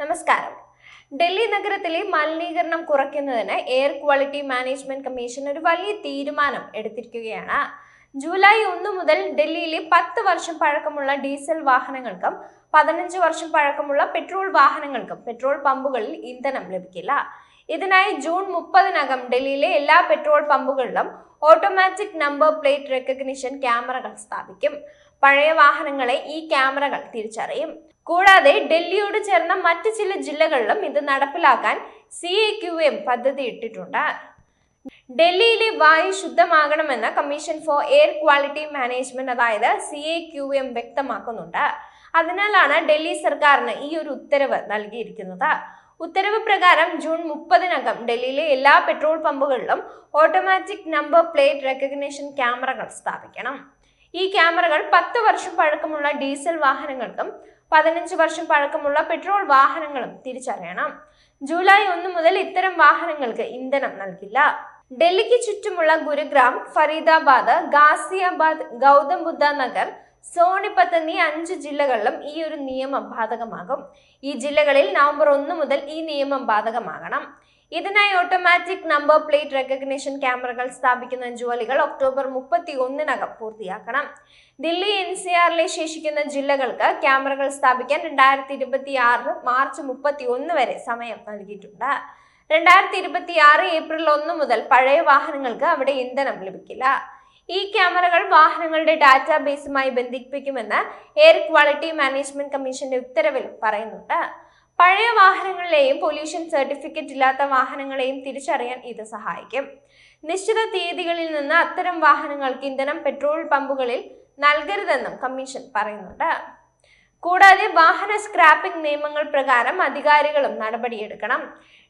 നമസ്കാരം. ഡൽഹി നഗരത്തിലെ മലിനീകരണം കുറയ്ക്കുന്നതിന് എയർ ക്വാളിറ്റി മാനേജ്മെന്റ് കമ്മീഷൻ ഒരു വലിയ തീരുമാനം എടുത്തിരിക്കുകയാണ്. ജൂലൈ ഒന്ന് മുതൽ ഡൽഹിയിലെ പത്ത് വർഷം പഴക്കമുള്ള ഡീസൽ വാഹനങ്ങൾക്കും പതിനഞ്ച് വർഷം പഴക്കമുള്ള പെട്രോൾ വാഹനങ്ങൾക്കും പെട്രോൾ പമ്പുകളിൽ ഇന്ധനം ലഭിക്കില്ല. ഇതിനായി ജൂൺ മുപ്പതിനകം ഡൽഹിയിലെ എല്ലാ പെട്രോൾ പമ്പുകളിലും ഓട്ടോമാറ്റിക് നമ്പർ പ്ലേറ്റ് റെക്കഗ്നിഷൻ ക്യാമറകൾ സ്ഥാപിക്കും. പഴയ വാഹനങ്ങളെ ഈ ക്യാമറകൾ തിരിച്ചറിയും. കൂടാതെ ഡൽഹിയോട് ചേർന്ന മറ്റ് ചില ജില്ലകളിലും ഇത് നടപ്പിലാക്കാൻ സി എ ക്യു എം പദ്ധതി ഇട്ടിട്ടുണ്ട്. ഡൽഹിയിലെ വായു ശുദ്ധമാകണമെന്ന് commission for air quality management അതായത് സി എ ക്യു എം വ്യക്തമാക്കുന്നുണ്ട്. അതിനാലാണ് ഡൽഹി സർക്കാരിന് ഈ ഒരു ഉത്തരവ് നൽകിയിരിക്കുന്നത്. ഉത്തരവ് പ്രകാരം ജൂൺ മുപ്പതിനകം ഡൽഹിയിലെ എല്ലാ പെട്രോൾ പമ്പുകളിലും ഓട്ടോമാറ്റിക് നമ്പർ പ്ലേറ്റ് റെക്കഗ്നേഷൻ ക്യാമറകൾ സ്ഥാപിക്കണം. ഈ ക്യാമറകൾ പത്ത് വർഷം പഴക്കമുള്ള ഡീസൽ വാഹനങ്ങൾക്കും പതിനഞ്ച് വർഷം പഴക്കമുള്ള പെട്രോൾ വാഹനങ്ങളും തിരിച്ചറിയണം. ജൂലൈ ഒന്ന് മുതൽ ഇത്തരം വാഹനങ്ങൾക്ക് ഇന്ധനം നൽകില്ല. ഡൽഹിക്ക് ചുറ്റുമുള്ള ഗുരുഗ്രാം ഫരീദാബാദ് ഗാസിയാബാദ് ഗൗതം ബുദ്ധ നഗർ സോണിപ്പത്ത് എന്നീ അഞ്ച് ജില്ലകളിലും ഈ ഒരു നിയമം ബാധകമാകും. ഈ ജില്ലകളിൽ നവംബർ ഒന്ന് മുതൽ ഈ നിയമം ബാധകമാകണം. ഇതിനായി ഓട്ടോമാറ്റിക് നമ്പർ പ്ലേറ്റ് റെക്കഗ്നേഷൻ ക്യാമറകൾ സ്ഥാപിക്കുന്ന ജോലികൾ ഒക്ടോബർ മുപ്പത്തി ഒന്നിനകം പൂർത്തിയാക്കണം. ദില്ലി എൻ സി ആറിലെ ശേഷിക്കുന്ന ജില്ലകൾക്ക് ക്യാമറകൾ സ്ഥാപിക്കാൻ രണ്ടായിരത്തി ഇരുപത്തി ആറ് മാർച്ച് മുപ്പത്തി ഒന്ന് വരെ സമയം നൽകിയിട്ടുണ്ട്. രണ്ടായിരത്തി ഇരുപത്തി ആറ് ഏപ്രിൽ ഒന്ന് മുതൽ പഴയ വാഹനങ്ങൾക്ക് അവിടെ ഇന്ധനം ലഭിക്കില്ല. ഈ ക്യാമറകൾ വാഹനങ്ങളുടെ ഡാറ്റാബേസുമായി ബന്ധിപ്പിക്കുമെന്ന് എയർ ക്വാളിറ്റി മാനേജ്മെന്റ് കമ്മീഷന്റെ ഉത്തരവിൽ പറയുന്നുണ്ട്. പഴയ വാഹനങ്ങളിലെയും പൊല്യൂഷൻ സർട്ടിഫിക്കറ്റ് ഇല്ലാത്ത വാഹനങ്ങളെയും തിരിച്ചറിയാൻ ഇത് സഹായിക്കും. നിശ്ചിത തീയതികളിൽ നിന്ന് അത്തരം വാഹനങ്ങൾക്ക് ഇന്ധനം പെട്രോൾ പമ്പുകളിൽ നൽകരുതെന്നും കമ്മീഷൻ പറയുന്നുണ്ട്. കൂടാതെ വാഹന സ്ക്രാപ്പിംഗ് നിയമങ്ങൾ പ്രകാരം അധികാരികളും നടപടിയെടുക്കണം.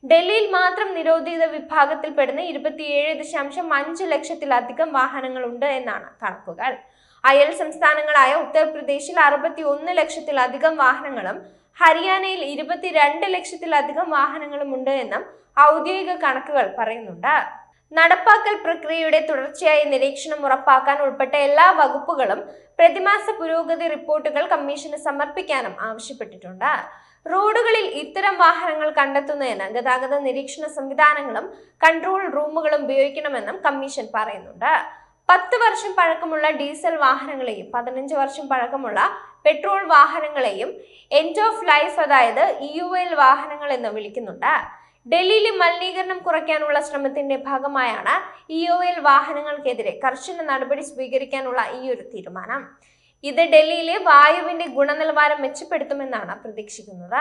ഡൽഹിയിൽ മാത്രം നിരോധിത വിഭാഗത്തിൽപ്പെടുന്ന ഇരുപത്തിയേഴ് ദശാംശം അഞ്ച് ലക്ഷത്തിലധികം വാഹനങ്ങളുണ്ട് എന്നാണ് കണക്കുകൾ. അയൽ സംസ്ഥാനങ്ങളായ ഉത്തർപ്രദേശിൽ അറുപത്തി ഒന്ന് ലക്ഷത്തിലധികം വാഹനങ്ങളും ഹരിയാനയിൽ ഇരുപത്തിരണ്ട് ലക്ഷത്തിലധികം വാഹനങ്ങളും ഉണ്ട് എന്നും ഔദ്യോഗിക കണക്കുകൾ പറയുന്നുണ്ട്. നടപ്പാക്കൽ പ്രക്രിയയുടെ തുടർച്ചയായ നിരീക്ഷണം ഉറപ്പാക്കാൻ ഉൾപ്പെട്ട എല്ലാ വകുപ്പുകളും പ്രതിമാസ പുരോഗതി റിപ്പോർട്ടുകൾ കമ്മീഷന് സമർപ്പിക്കാനും ആവശ്യപ്പെട്ടിട്ടുണ്ട്. റോഡുകളിൽ ഇത്തരം വാഹനങ്ങൾ കണ്ടെത്തുന്നതിന് ഗതാഗത നിരീക്ഷണ സംവിധാനങ്ങളും കൺട്രോൾ റൂമുകളും ഉപയോഗിക്കണമെന്നും കമ്മീഷൻ പറയുന്നുണ്ട്. പത്ത് വർഷം പഴക്കമുള്ള ഡീസൽ വാഹനങ്ങളെയും പതിനഞ്ച് വർഷം പഴക്കമുള്ള പെട്രോൾ വാഹനങ്ങളെയും എൻഡ് ഓഫ് ലൈഫ് അതായത് ഇ യു എൽ വാഹനങ്ങൾ എന്ന് വിളിക്കുന്നുണ്ട്. ഡൽഹിയിലെ മലിനീകരണം കുറയ്ക്കാനുള്ള ശ്രമത്തിന്റെ ഭാഗമായാണ് ഇ ഒ എൽ വാഹനങ്ങൾക്കെതിരെ കർശന നടപടി സ്വീകരിക്കാനുള്ള ഈ ഒരു തീരുമാനം. ഇത് ഡൽഹിയിലെ വായുവിന്റെ ഗുണനിലവാരം മെച്ചപ്പെടുത്തുമെന്നാണ് പ്രതീക്ഷിക്കുന്നത്.